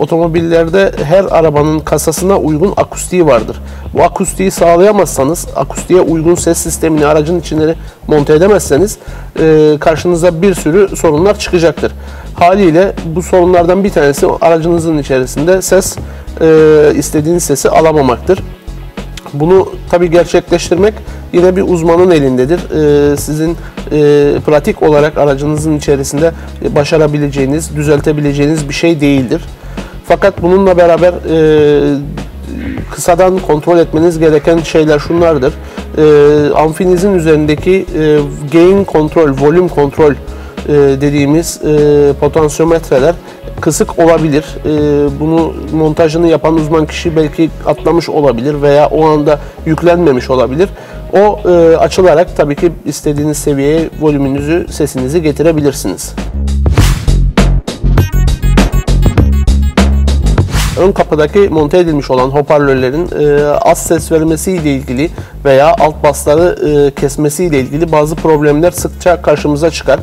otomobillerde her arabanın kasasına uygun akustiği vardır. Bu akustiği sağlayamazsanız, akustiğe uygun ses sistemini aracın içine monte edemezseniz e, karşınıza bir sürü sorunlar çıkacaktır. Haliyle bu sorunlardan bir tanesi aracınızın içerisinde ses e, istediğiniz sesi alamamaktır. Bunu tabi gerçekleştirmek yine bir uzmanın elindedir. Ee, sizin e, pratik olarak aracınızın içerisinde başarabileceğiniz, düzeltebileceğiniz bir şey değildir. Fakat bununla beraber e, kısadan kontrol etmeniz gereken şeyler şunlardır. E, amfinizin üzerindeki e, gain kontrol, volüm kontrol e, dediğimiz e, potansiyometreler kısık olabilir. E, bunu montajını yapan uzman kişi belki atlamış olabilir veya o anda yüklenmemiş olabilir. O e, açılarak tabii ki istediğiniz seviyeye volümünüzü, sesinizi getirebilirsiniz. Ön kapıdaki monte edilmiş olan hoparlörlerin e, az ses vermesiyle ilgili veya alt basları e, kesmesiyle ilgili bazı problemler sıkça karşımıza çıkar.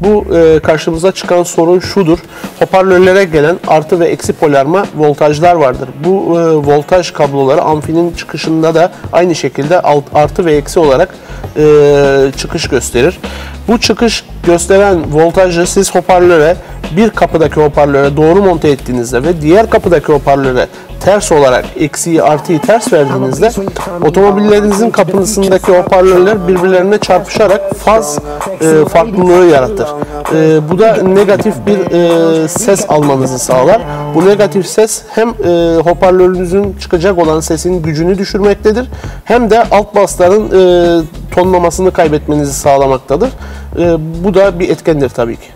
Bu e, karşımıza çıkan sorun şudur. Hoparlörlere gelen artı ve eksi polarma voltajlar vardır. Bu e, voltaj kabloları amfinin çıkışında da aynı şekilde alt, artı ve eksi olarak e, çıkış gösterir. Bu çıkış gösteren voltajı siz hoparlöre bir kapıdaki hoparlöre doğru monte ettiğinizde ve diğer kapıdaki hoparlöre ters olarak eksiği artıyı ters verdiğinizde otomobillerinizin kapısındaki hoparlörler birbirlerine çarpışarak faz e, farklılığı yaratır. E, bu da negatif bir e, ses almanızı sağlar. Bu negatif ses hem e, hoparlörünüzün çıkacak olan sesin gücünü düşürmektedir hem de alt basların e, tonlamasını kaybetmenizi sağlamaktadır. E, bu da bir etkendir tabii ki.